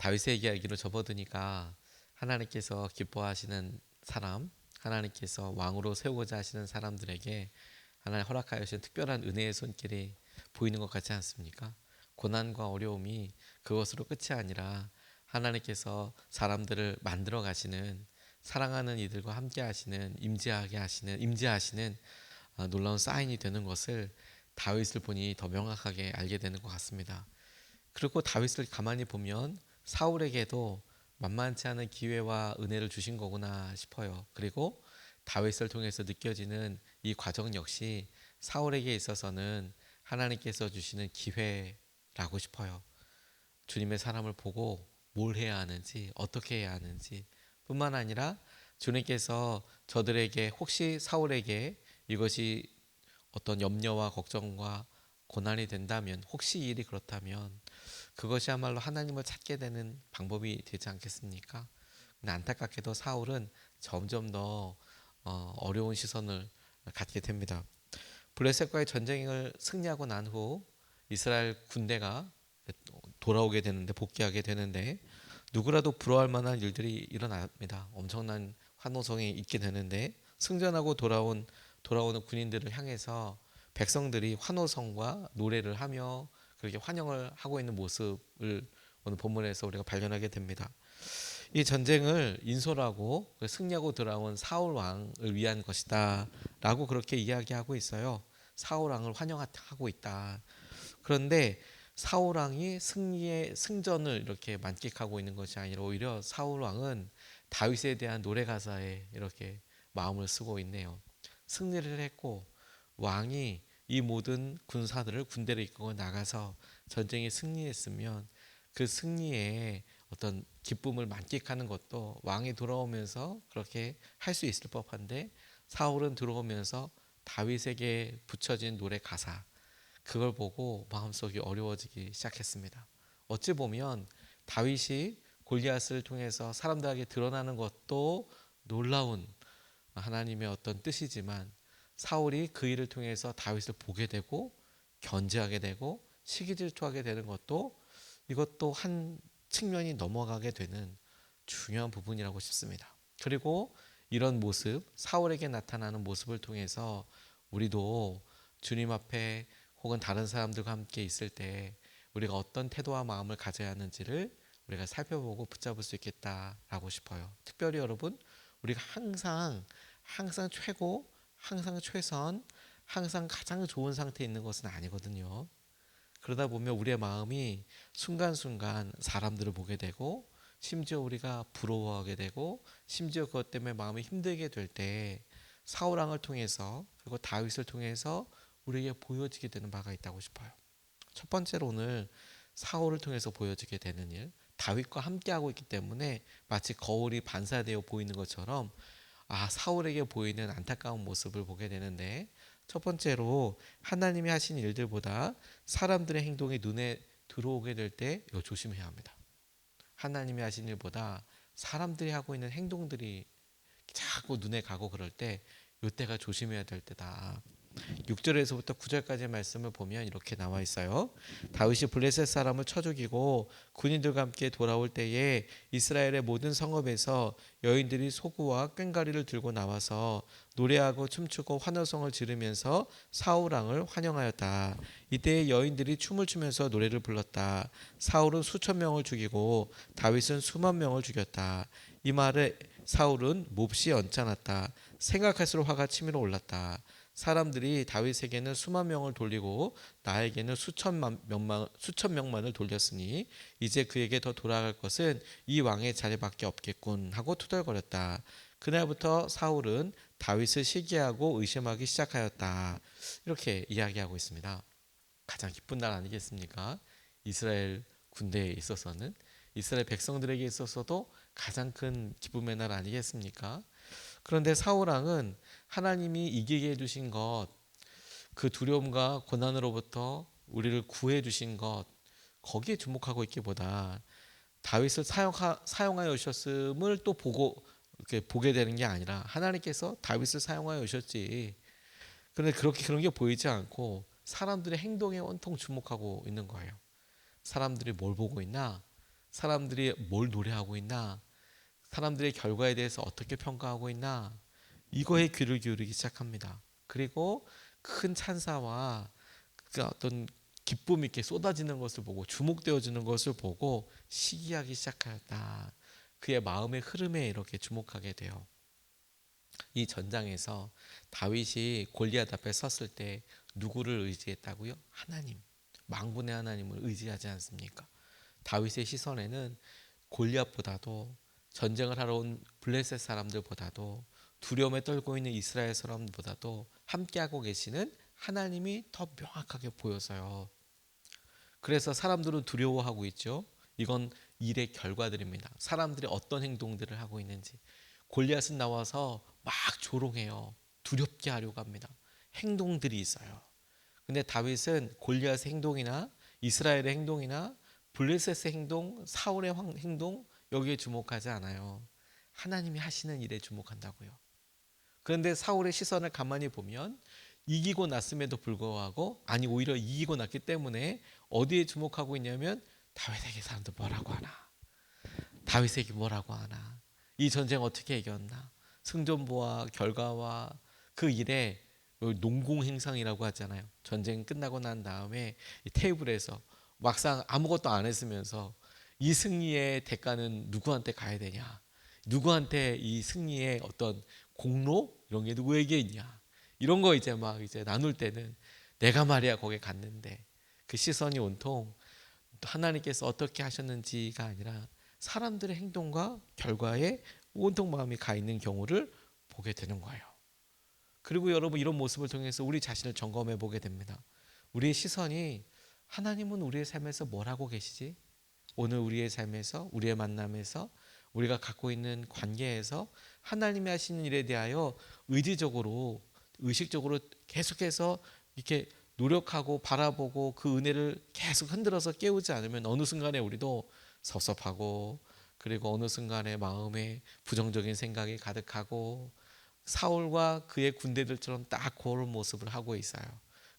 다윗의 이야기로 접어드니까 하나님께서 기뻐하시는 사람, 하나님께서 왕으로 세우고자 하시는 사람들에게 하나님 허락하여 주신 특별한 은혜의 손길이 보이는 것 같지 않습니까? 고난과 어려움이 그것으로 끝이 아니라 하나님께서 사람들을 만들어 가시는 사랑하는 이들과 함께 하시는 임재하게 하시는 임재하시는 어, 놀라운 사인이 되는 것을 다윗을 보니 더 명확하게 알게 되는 것 같습니다. 그리고 다윗을 가만히 보면 사울에게도 만만치 않은 기회와 은혜를 주신 거구나 싶어요. 그리고 다윗을 통해서 느껴지는 이 과정 역시 사울에게 있어서는 하나님께서 주시는 기회라고 싶어요. 주님의 사람을 보고 뭘 해야 하는지, 어떻게 해야 하는지 뿐만 아니라 주님께서 저들에게 혹시 사울에게 이것이 어떤 염려와 걱정과 고난이 된다면 혹시 이 일이 그렇다면 그것이야말로 하나님을 찾게 되는 방법이 되지 않겠습니까? 근데 안타깝게도 사울은 점점 더 어, 어려운 시선을 갖게 됩니다. 블레셋과의 전쟁을 승리하고 난 후 이스라엘 군대가 돌아오게 되는데 복귀하게 되는데 누구라도 부러워할 만한 일들이 일어납니다. 엄청난 환호성이 있게 되는데 승전하고 돌아온 돌아오는 군인들을 향해서 백성들이 환호성과 노래를 하며 그렇게 환영을 하고 있는 모습을 오늘 본문에서 우리가 발견하게 됩니다. 이 전쟁을 인솔하고 승리하고 돌아온 사울 왕을 위한 것이다라고 그렇게 이야기하고 있어요. 사울 왕을 환영하고 있다. 그런데 사울 왕이 승리의 승전을 이렇게 만끽하고 있는 것이 아니라 오히려 사울 왕은 다윗에 대한 노래 가사에 이렇게 마음을 쓰고 있네요. 승리를 했고 왕이 이 모든 군사들을 군대를 이끌고 나가서 전쟁에 승리했으면 그 승리에 어떤 기쁨을 만끽하는 것도 왕이 돌아오면서 그렇게 할 수 있을 법한데 사울은 들어오면서 다윗에게 붙여진 노래 가사 그걸 보고 마음속이 어려워지기 시작했습니다. 어찌 보면 다윗이 골리앗을 통해서 사람들에게 드러나는 것도 놀라운 하나님의 어떤 뜻이지만 사울이 그 일을 통해서 다윗을 보게 되고 견제하게 되고 시기 질투하게 되는 것도 이것도 한 측면이 넘어가게 되는 중요한 부분이라고 싶습니다. 그리고 이런 모습, 사울에게 나타나는 모습을 통해서 우리도 주님 앞에 혹은 다른 사람들과 함께 있을 때 우리가 어떤 태도와 마음을 가져야 하는지를 우리가 살펴보고 붙잡을 수 있겠다라고 싶어요. 특별히 여러분, 우리가 항상 항상 최고, 항상 최선, 항상 가장 좋은 상태에 있는 것은 아니거든요. 그러다 보면 우리의 마음이 순간순간 사람들을 보게 되고 심지어 우리가 부러워하게 되고 심지어 그것 때문에 마음이 힘들게 될 때 사울왕을 통해서 그리고 다윗을 통해서 우리에게 보여지게 되는 바가 있다고 싶어요. 첫 번째로 오늘 사울을 통해서 보여지게 되는 일, 다윗과 함께하고 있기 때문에 마치 거울이 반사되어 보이는 것처럼 아 사울에게 보이는 안타까운 모습을 보게 되는데 첫 번째로 하나님이 하신 일들보다 사람들의 행동이 눈에 들어오게 될 때 조심해야 합니다. 하나님이 하신 일보다 사람들이 하고 있는 행동들이 자꾸 눈에 가고 그럴 때 이때가 조심해야 될 때다. 6절에서부터 9절까지의 말씀을 보면 이렇게 나와 있어요. 다윗이 블레셋 사람을 쳐 죽이고 군인들과 함께 돌아올 때에 이스라엘의 모든 성읍에서 여인들이 소구와 꽹가리를 들고 나와서 노래하고 춤추고 환호성을 지르면서 사울 왕을 환영하였다. 이때 여인들이 춤을 추면서 노래를 불렀다. 사울은 수천 명을 죽이고 다윗은 수만 명을 죽였다. 이 말에 사울은 몹시 언짢았다. 생각할수록 화가 치밀어 올랐다. 사람들이 다윗에게는 수만 명을 돌리고 나에게는 수천만 명만 수천 명만을 돌렸으니 이제 그에게 더 돌아갈 것은 이 왕의 자리밖에 없겠군 하고 투덜거렸다. 그날부터 사울은 다윗을 시기하고 의심하기 시작하였다. 이렇게 이야기하고 있습니다. 가장 기쁜 날 아니겠습니까? 이스라엘 군대에 있어서는 이스라엘 백성들에게 있어서도 가장 큰 기쁨의 날 아니겠습니까? 그런데 사울 왕은 하나님이 이기게 해주신 것, 그 두려움과 고난으로부터 우리를 구해 주신 것, 거기에 주목하고 있기보다 다윗을 사용하, 사용하여 오셨음을 또 보고 이렇게 보게 되는 게 아니라 하나님께서 다윗을 사용하여 오셨지. 그런데 그렇게 그런 게 보이지 않고 사람들의 행동에 온통 주목하고 있는 거예요. 사람들이 뭘 보고 있나? 사람들이 뭘 노래하고 있나? 사람들의 결과에 대해서 어떻게 평가하고 있나? 이거에 귀를 기울이기 시작합니다. 그리고 큰 찬사와 그 어떤 기쁨이 이렇게 쏟아지는 것을 보고 주목되어지는 것을 보고 시기하기 시작하였다. 그의 마음의 흐름에 이렇게 주목하게 돼요. 이 전장에서 다윗이 골리앗 앞에 섰을 때 누구를 의지했다고요? 하나님. 망군의 하나님을 의지하지 않습니까? 다윗의 시선에는 골리앗보다도 전쟁을 하러 온 블레셋 사람들보다도 두려움에 떨고 있는 이스라엘 사람보다도 함께하고 계시는 하나님이 더 명확하게 보여서요. 그래서 사람들은 두려워하고 있죠. 이건 일의 결과들입니다. 사람들이 어떤 행동들을 하고 있는지. 골리앗은 나와서 막 조롱해요. 두렵게 하려고 합니다. 행동들이 있어요. 근데 다윗은 골리앗의 행동이나 이스라엘의 행동이나 블레셋의 행동, 사울의 행동 여기에 주목하지 않아요. 하나님이 하시는 일에 주목한다고요. 그런데 사울의 시선을 가만히 보면 이기고 났음에도 불구하고 아니 오히려 이기고 났기 때문에 어디에 주목하고 있냐면 다윗에게 사람들 뭐라고 하나 다윗에게 뭐라고 하나 이 전쟁 어떻게 이겼나 승전보와 결과와 그 일에 농공 행상이라고 하잖아요 전쟁 끝나고 난 다음에 테이블에서 막상 아무것도 안 했으면서 이 승리의 대가는 누구한테 가야 되냐 누구한테 이 승리의 어떤 공로 이런 게 누구에게 있냐 이런 거 이제 막 이제 나눌 때는 내가 말이야 거기 갔는데 그 시선이 온통 하나님께서 어떻게 하셨는지가 아니라 사람들의 행동과 결과에 온통 마음이 가 있는 경우를 보게 되는 거예요. 그리고 여러분 이런 모습을 통해서 우리 자신을 점검해 보게 됩니다. 우리의 시선이 하나님은 우리의 삶에서 뭘 하고 계시지? 오늘 우리의 삶에서 우리의 만남에서 우리가 갖고 있는 관계에서 하나님이 하시는 일에 대하여 의지적으로 의식적으로 계속해서 이렇게 노력하고 바라보고 그 은혜를 계속 흔들어서 깨우지 않으면 어느 순간에 우리도 섭섭하고 그리고 어느 순간에 마음에 부정적인 생각이 가득하고 사울과 그의 군대들처럼 딱 그런 모습을 하고 있어요.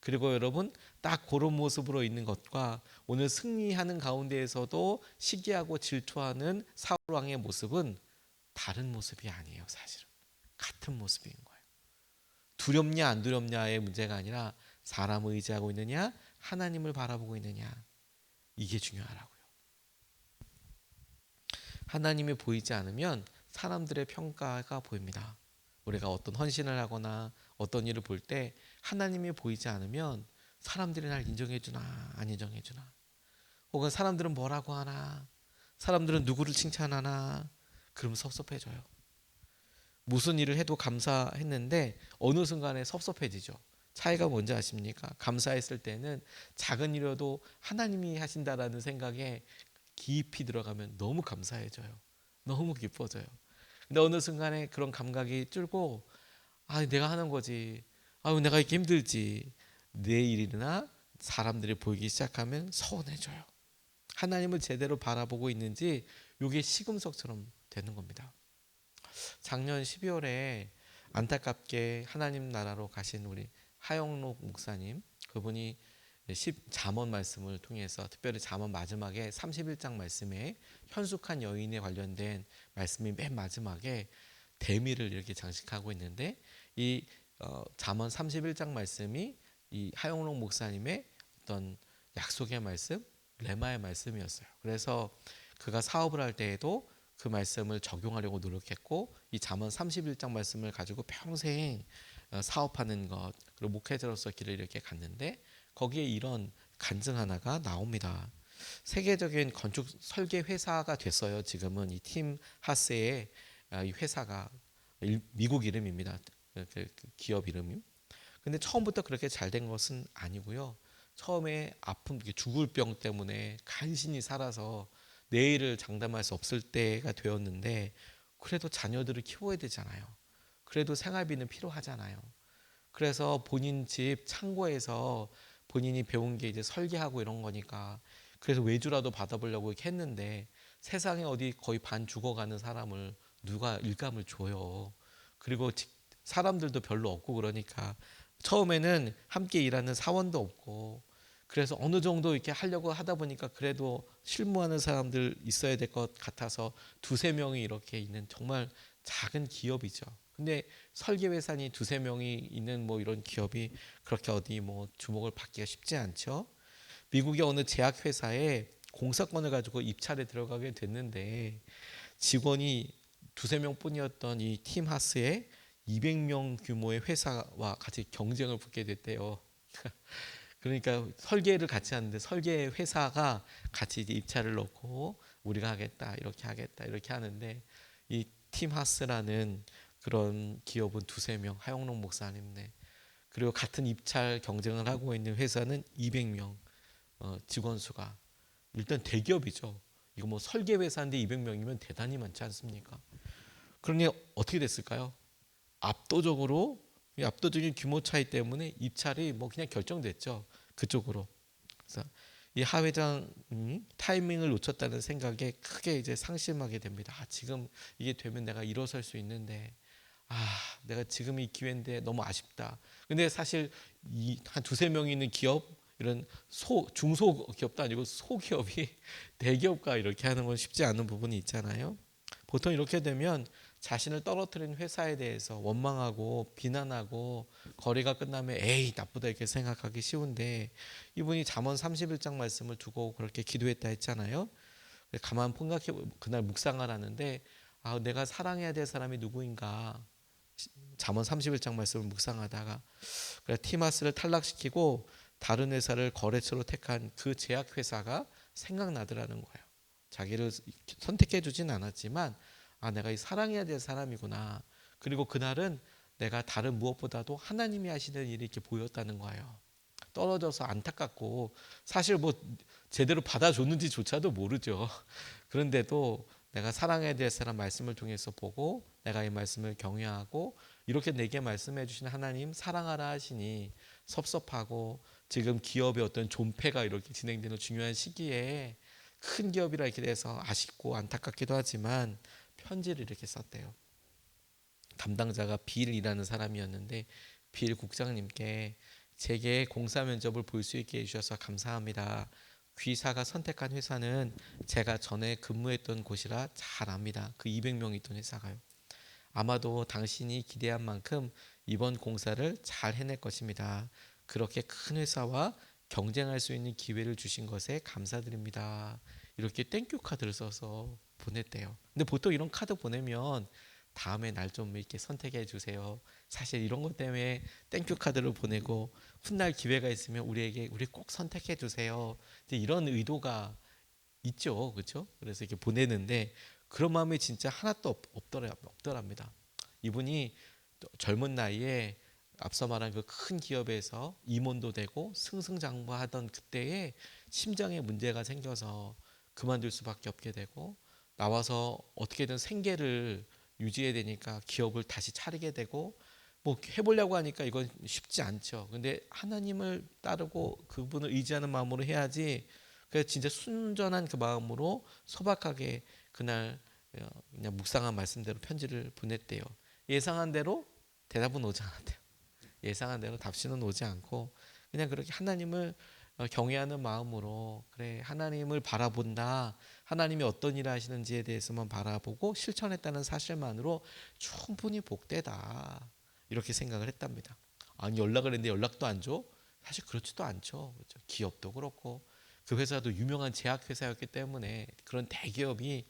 그리고 여러분 딱 그런 모습으로 있는 것과 오늘 승리하는 가운데에서도 시기하고 질투하는 사울 왕의 모습은 다른 모습이 아니에요, 사실은. 같은 모습인 거예요. 두렵냐 안 두렵냐의 문제가 아니라 사람을 의지하고 있느냐 하나님을 바라보고 있느냐 이게 중요하라고요. 하나님이 보이지 않으면 사람들의 평가가 보입니다. 우리가 어떤 헌신을 하거나 어떤 일을 볼때 하나님이 보이지 않으면 사람들이 날 인정해 주나 안 인정해 주나 혹은 사람들은 뭐라고 하나 사람들은 누구를 칭찬하나 그럼 섭섭해져요. 무슨 일을 해도 감사했는데 어느 순간에 섭섭해지죠. 차이가 뭔지 아십니까? 감사했을 때는 작은 일이라도 하나님이 하신다라는 생각에 깊이 들어가면 너무 감사해져요. 너무 기뻐져요. 근데 어느 순간에 그런 감각이 줄고 아 내가 하는 거지. 아 내가 이렇게 힘들지. 내 일이나 사람들이 보이기 시작하면 서운해져요. 하나님을 제대로 바라보고 있는지 이게 시금석처럼 되는 겁니다. 작년 12월에 안타깝게 하나님 나라로 가신 우리 하영록 목사님 그분이 10 잠언 말씀을 통해서 특별히 잠언 마지막에 31장 말씀에 현숙한 여인에 관련된 말씀이 맨 마지막에 대미를 이렇게 장식하고 있는데 이 어, 잠언 31장 말씀이 이 하영록 목사님의 어떤 약속의 말씀, 레마의 말씀이었어요. 그래서 그가 사업을 할 때에도 그 말씀을 적용하려고 노력했고 이 잠언 31장 말씀을 가지고 평생 어, 사업하는 것 그리고 목회자로서 길을 이렇게 갔는데 거기에 이런 간증 하나가 나옵니다. 세계적인 건축 설계 회사가 됐어요. 지금은 이 팀 하스의 아, 이 회사가 미국 이름입니다. 기업 이름이. 근데 처음부터 그렇게 잘 된 것은 아니고요. 처음에 아픔, 죽을 병 때문에 간신히 살아서 내일을 장담할 수 없을 때가 되었는데 그래도 자녀들을 키워야 되잖아요. 그래도 생활비는 필요하잖아요. 그래서 본인 집 창고에서 본인이 배운 게 이제 설계하고 이런 거니까 그래서 외주라도 받아보려고 이렇게 했는데 세상에 어디 거의 반 죽어가는 사람을 누가 일감을 줘요. 그리고 사람들도 별로 없고 그러니까 처음에는 함께 일하는 사원도 없고 그래서 어느 정도 이렇게 하려고 하다 보니까 그래도 실무하는 사람들 있어야 될 것 같아서 두세 명이 이렇게 있는 정말 작은 기업이죠. 근데 설계 회사니 두세 명이 있는 뭐 이런 기업이 그렇게 어디 뭐 주목을 받기가 쉽지 않죠. 미국의 어느 제약 회사에 공사권을 가지고 입찰에 들어가게 됐는데 직원이 두세 명뿐이었던 이 팀 하스에 200명 규모의 회사와 같이 경쟁을 붙게 됐대요. 그러니까 설계를 같이 하는데 설계 회사가 같이 입찰을 넣고 우리가 하겠다 이렇게 하겠다 이렇게 하는데 이 팀하스라는 그런 기업은 두세 명 하영록 목사님네 그리고 같은 입찰 경쟁을 하고 있는 회사는 200명 어, 직원 수가 일단 대기업이죠. 이거 뭐 설계 회사인데 200명이면 대단히 많지 않습니까? 그러니 어떻게 됐을까요? 압도적으로 이 압도적인 규모 차이 때문에 입찰이 뭐 그냥 결정됐죠. 그쪽으로. 그래서 이 하 회장이 타이밍을 놓쳤다는 생각에 크게 이제 상심하게 됩니다. 아, 지금 이게 되면 내가 일어설 수 있는데 아, 내가 지금 이 기회인데 너무 아쉽다. 근데 사실 이 한 두세 명이 있는 기업 이런 소 중소 기업도 아니고 소기업이 대기업과 이렇게 하는 건 쉽지 않은 부분이 있잖아요. 보통 이렇게 되면 자신을 떨어뜨린 회사에 대해서 원망하고 비난하고 거래가 끝나면 에이 나쁘다 이렇게 생각하기 쉬운데 이분이 잠언 31장 말씀을 두고 그렇게 기도했다 했잖아요. 가만 생각해 그날 묵상을 하는데 아 내가 사랑해야 될 사람이 누구인가 잠언 31장 말씀을 묵상하다가 그래 티마스를 탈락시키고 다른 회사를 거래처로 택한 그 제약 회사가 생각나더라는 거예요. 자기를 선택해 주진 않았지만 아 내가 이 사랑해야 될 사람이구나. 그리고 그날은 내가 다른 무엇보다도 하나님이 하시는 일이 이렇게 보였다는 거예요. 떨어져서 안타깝고 사실 뭐 제대로 받아줬는지조차도 모르죠. 그런데도 내가 사랑해야 될 사람 말씀을 통해서 보고 내가 이 말씀을 경외하고 이렇게 내게 말씀해 주신 하나님 사랑하라 하시니 섭섭하고 지금 기업의 어떤 존폐가 이렇게 진행되는 중요한 시기에 큰 기업이라 이렇게 돼서 아쉽고 안타깝기도 하지만 편지를 이렇게 썼대요. 담당자가 빌이라는 사람이었는데 빌 국장님께 제게 공사 면접을 볼 수 있게 해주셔서 감사합니다. 귀사가 선택한 회사는 제가 전에 근무했던 곳이라 잘 압니다. 그 200명 있던 회사가요. 아마도 당신이 기대한 만큼 이번 공사를 잘 해낼 것입니다. 그렇게 큰 회사와 경쟁할 수 있는 기회를 주신 것에 감사드립니다. 이렇게 땡큐 카드를 써서 보냈대요. 근데 보통 이런 카드 보내면 다음에 날 좀 이렇게 선택해 주세요. 사실 이런 것 때문에 땡큐 카드를 보내고 훗날 기회가 있으면 우리에게 우리 꼭 선택해 주세요. 이런 의도가 있죠, 그렇죠? 그래서 이렇게 보내는데 그런 마음이 진짜 하나도 없, 없더라, 없더랍니다. 이분이 젊은 나이에 앞서 말한 그 큰 기업에서 임원도 되고 승승장구하던 그때에 심장에 문제가 생겨서 그만둘 수밖에 없게 되고 나와서 어떻게든 생계를 유지해야 되니까 기업을 다시 차리게 되고 뭐 해보려고 하니까 이건 쉽지 않죠. 근데 하나님을 따르고 그분을 의지하는 마음으로 해야지. 그래서 진짜 순전한 그 마음으로 소박하게 그날 어, 그냥 묵상한 말씀대로 편지를 보냈대요. 예상한 대로 대답은 오지 않았대요. 예상한 대로 답신은 오지 않고 그냥 그렇게 하나님을 어, 경외하는 마음으로 그래 하나님을 바라본다 하나님이 어떤 일을 하시는지에 대해서만 바라보고 실천했다는 사실만으로 충분히 복되다 이렇게 생각을 했답니다. 아니 연락을 했는데 연락도 안 줘? 사실 그렇지도 않죠. 그렇죠? 기업도 그렇고 그 회사도 유명한 제약 회사였기 때문에 그런 대기업이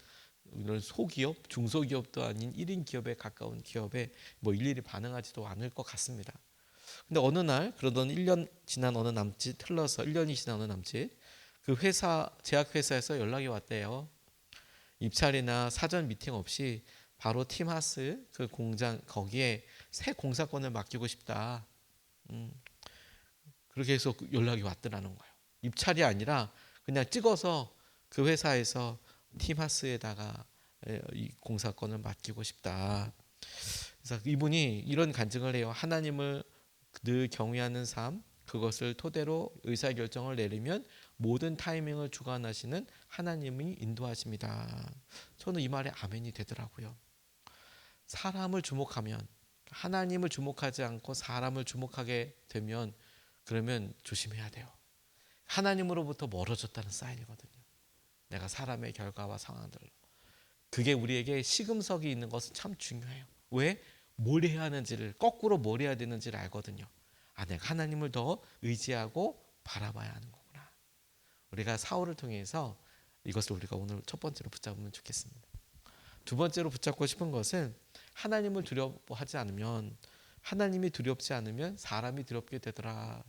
이런 소기업, 중소기업도 아닌 1인 기업에 가까운 기업에 뭐 일일이 반응하지도 않을 것 같습니다. 근데 어느 날 그러던 1년 지난 어느 남짓 흘러서 1년이 지난 어느 남짓 그 회사 제약 회사에서 연락이 왔대요. 입찰이나 사전 미팅 없이 바로 팀하스 그 공장 거기에 새 공사권을 맡기고 싶다. 음, 그렇게 해서 연락이 왔더라는 거예요. 입찰이 아니라 그냥 찍어서 그 회사에서 팀하스에다가 이 공사권을 맡기고 싶다. 그래서 이분이 이런 간증을 해요. 하나님을 늘 경외하는 삶, 그것을 토대로 의사 결정을 내리면 모든 타이밍을 주관하시는 하나님이 인도하십니다. 저는 이 말에 아멘이 되더라고요. 사람을 주목하면 하나님을 주목하지 않고 사람을 주목하게 되면 그러면 조심해야 돼요. 하나님으로부터 멀어졌다는 사인이거든요. 내가 사람의 결과와 상황들로. 그게 우리에게 시금석이 있는 것은 참 중요해요. 왜? 뭘 해야 하는지를 거꾸로 뭘 해야 되는지를 알거든요. 아, 내가 하나님을 더 의지하고 바라봐야 하는 거구나. 우리가 사울을 통해서 이것을 우리가 오늘 첫 번째로 붙잡으면 좋겠습니다. 두 번째로 붙잡고 싶은 것은 하나님을 두려워하지 않으면 하나님이 두렵지 않으면 사람이 두렵게 되더라.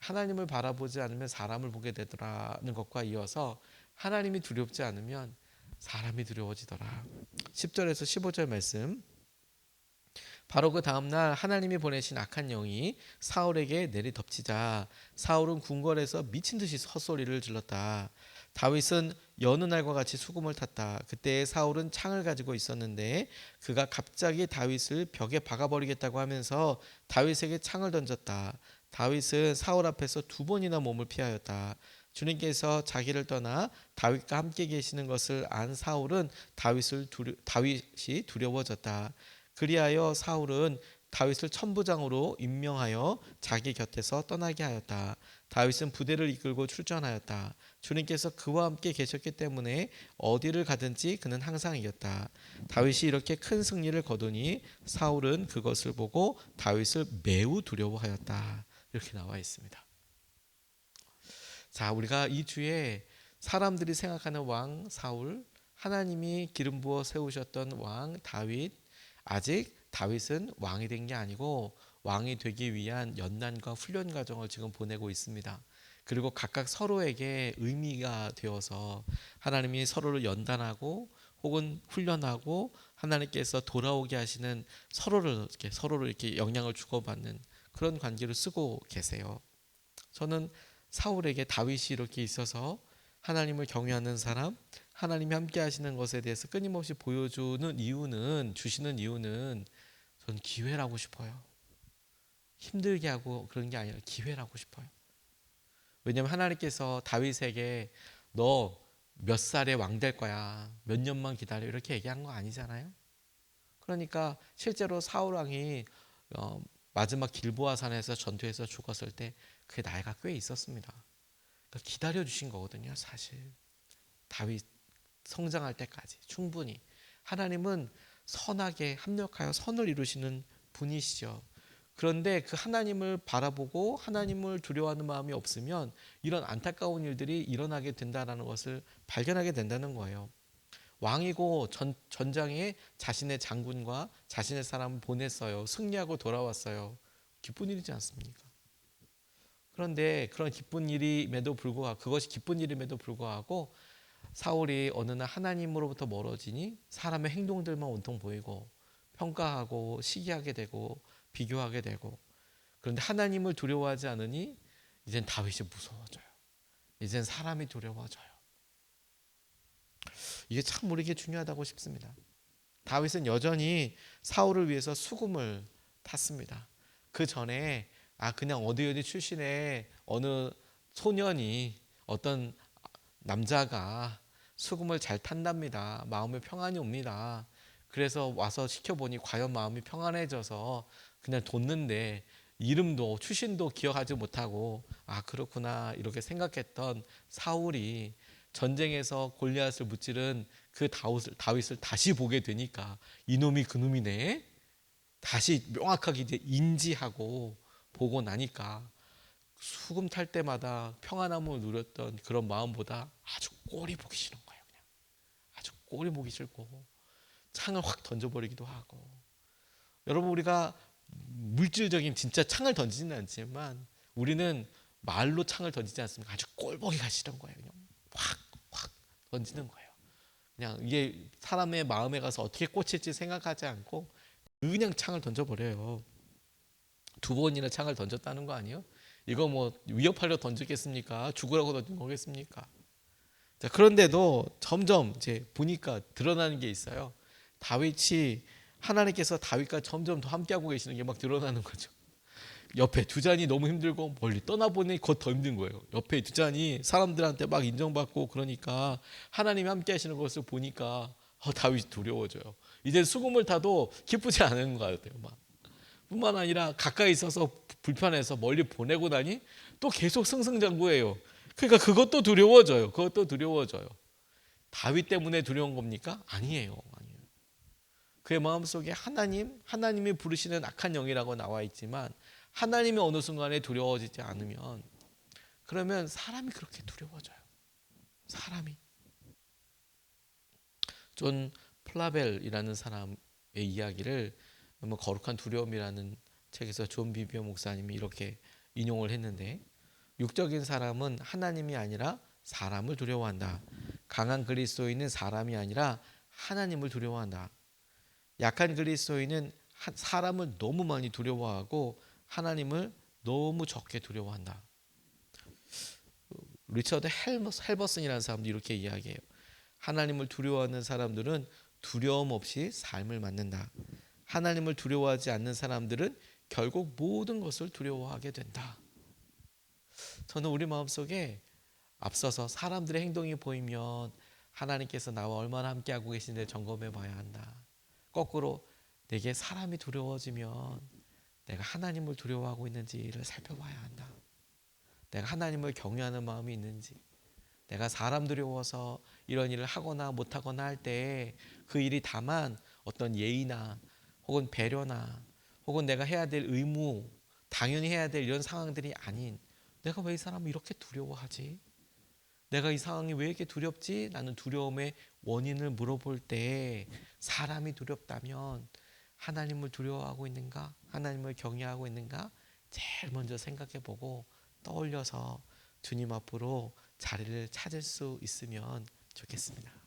하나님을 바라보지 않으면 사람을 보게 되더라는 것과 이어서 하나님이 두렵지 않으면 사람이 두려워지더라. 10절에서 15절 말씀. 바로 그 다음 날 하나님이 보내신 악한 영이 사울에게 내리 덮치자 사울은 궁궐에서 미친 듯이 헛소리를 질렀다. 다윗은 여느 날과 같이 수금을 탔다. 그때 사울은 창을 가지고 있었는데 그가 갑자기 다윗을 벽에 박아버리겠다고 하면서 다윗에게 창을 던졌다. 다윗은 사울 앞에서 두 번이나 몸을 피하였다. 주님께서 자기를 떠나 다윗과 함께 계시는 것을 안 사울은 다윗을 두려, 다윗이 두려워졌다. 그리하여 사울은 다윗을 천부장으로 임명하여 자기 곁에서 떠나게 하였다. 다윗은 부대를 이끌고 출전하였다. 주님께서 그와 함께 계셨기 때문에 어디를 가든지 그는 항상 이겼다. 다윗이 이렇게 큰 승리를 거두니 사울은 그것을 보고 다윗을 매우 두려워하였다. 이렇게 나와 있습니다. 자, 우리가 이 주에 사람들이 생각하는 왕 사울, 하나님이 기름 부어 세우셨던 왕 다윗, 아직 다윗은 왕이 된 게 아니고 왕이 되기 위한 연단과 훈련 과정을 지금 보내고 있습니다. 그리고 각각 서로에게 의미가 되어서 하나님이 서로를 연단하고 혹은 훈련하고 하나님께서 돌아오게 하시는 서로를 이렇게 서로를 이렇게 영향을 주고받는 그런 관계를 쓰고 계세요. 저는 사울에게 다윗이 이렇게 있어서 하나님을 경외하는 사람, 하나님이 함께 하시는 것에 대해서 끊임없이 보여주는 이유는 주시는 이유는 전 기회라고 싶어요. 힘들게 하고 그런 게 아니라 기회라고 싶어요. 왜냐하면 하나님께서 다윗에게 너 몇 살에 왕 될 거야. 몇 년만 기다려. 이렇게 얘기한 거 아니잖아요. 그러니까 실제로 사울 왕이 어, 마지막 길보아 산에서 전투에서 죽었을 때 그게 나이가 꽤 있었습니다. 그러니까 기다려 주신 거거든요, 사실. 다윗 성장할 때까지 충분히 하나님은 선하게 합력하여 선을 이루시는 분이시죠. 그런데 그 하나님을 바라보고 하나님을 두려워하는 마음이 없으면 이런 안타까운 일들이 일어나게 된다는 것을 발견하게 된다는 거예요. 왕이고 전, 전장에 자신의 장군과 자신의 사람을 보냈어요. 승리하고 돌아왔어요. 기쁜 일이지 않습니까? 그런데 그런 기쁜 일임에도 불구하고 그것이 기쁜 일임에도 불구하고 사울이 어느 날 하나님으로부터 멀어지니 사람의 행동들만 온통 보이고 평가하고 시기하게 되고 비교하게 되고 그런데 하나님을 두려워하지 않으니 이젠 다윗이 무서워져요. 이젠 사람이 두려워져요. 이게 참 우리에게 중요하다고 싶습니다. 다윗은 여전히 사울을 위해서 수금을 탔습니다. 그 전에 아 그냥 어디 어디 출신의 어느 소년이 어떤 남자가 수금을 잘 탄답니다. 마음에 평안이 옵니다. 그래서 와서 시켜보니 과연 마음이 평안해져서 그냥 뒀는데 이름도 출신도 기억하지 못하고 아 그렇구나 이렇게 생각했던 사울이 전쟁에서 골리앗을 무찌른 그 다윗을, 다윗을 다시 보게 되니까 이놈이 그놈이네 다시 명확하게 이제 인지하고 보고 나니까 수금 탈 때마다 평안함을 누렸던 그런 마음보다 아주 꼴이 보기 싫은 거예요. 그냥 아주 꼴이 보기 싫고 창을 확 던져버리기도 하고 여러분 우리가 물질적인 진짜 창을 던지지는 않지만 우리는 말로 창을 던지지 않습니까? 아주 꼴보기가 싫은 거예요. 그냥 확 확 던지는 거예요. 그냥 이게 사람의 마음에 가서 어떻게 꽂힐지 생각하지 않고 그냥 창을 던져버려요. 두 번이나 창을 던졌다는 거 아니에요? 이거 뭐 위협하려 던졌겠습니까? 죽으라고 던진 거겠습니까? 자, 그런데도 점점 이제 보니까 드러나는 게 있어요. 다윗이 하나님께서 다윗과 점점 더 함께하고 계시는 게 막 드러나는 거죠. 옆에 두 잔이 너무 힘들고 멀리 떠나보니 곧 더 힘든 거예요. 옆에 두 잔이 사람들한테 막 인정받고 그러니까 하나님이 함께 하시는 것을 보니까 어, 다윗이 두려워져요. 이제 수금을 타도 기쁘지 않은 것 같아요. 막. 뿐만 아니라 가까이 있어서 불편해서 멀리 보내고 나니 또 계속 승승장구해요. 그러니까 그것도 두려워져요. 그것도 두려워져요. 다윗 때문에 두려운 겁니까? 아니에요. 아니에요. 그의 마음속에 하나님, 하나님이 부르시는 악한 영이라고 나와 있지만 하나님이 어느 순간에 두려워지지 않으면 그러면 사람이 그렇게 두려워져요. 사람이. 존 플라벨이라는 사람의 이야기를 뭐 거룩한 두려움이라는 책에서 존 비비오 목사님이 이렇게 인용을 했는데 육적인 사람은 하나님이 아니라 사람을 두려워한다. 강한 그리스도인은 사람이 아니라 하나님을 두려워한다. 약한 그리스도인은 하- 사람을 너무 많이 두려워하고 하나님을 너무 적게 두려워한다. 리처드 헬버스, 헬버슨이라는 사람도 이렇게 이야기해요. 하나님을 두려워하는 사람들은 두려움 없이 삶을 맞는다. 하나님을 두려워하지 않는 사람들은 결국 모든 것을 두려워하게 된다. 저는 우리 마음속에 앞서서 사람들의 행동이 보이면 하나님께서 나와 얼마나 함께하고 계신지 점검해 봐야 한다. 거꾸로 내게 사람이 두려워지면 내가 하나님을 두려워하고 있는지를 살펴봐야 한다. 내가 하나님을 경외하는 마음이 있는지, 내가 사람 두려워서 이런 일을 하거나 못하거나 할 때 그 일이 다만 어떤 예의나 혹은 배려나 혹은 내가 해야 될 의무, 당연히 해야 될 이런 상황들이 아닌 내가 왜 이 사람을 이렇게 두려워하지? 내가 이 상황이 왜 이렇게 두렵지? 라는 두려움의 원인을 물어볼 때 사람이 두렵다면 하나님을 두려워하고 있는가? 하나님을 경외하고 있는가? 제일 먼저 생각해 보고 떠올려서 주님 앞으로 자리를 찾을 수 있으면 좋겠습니다.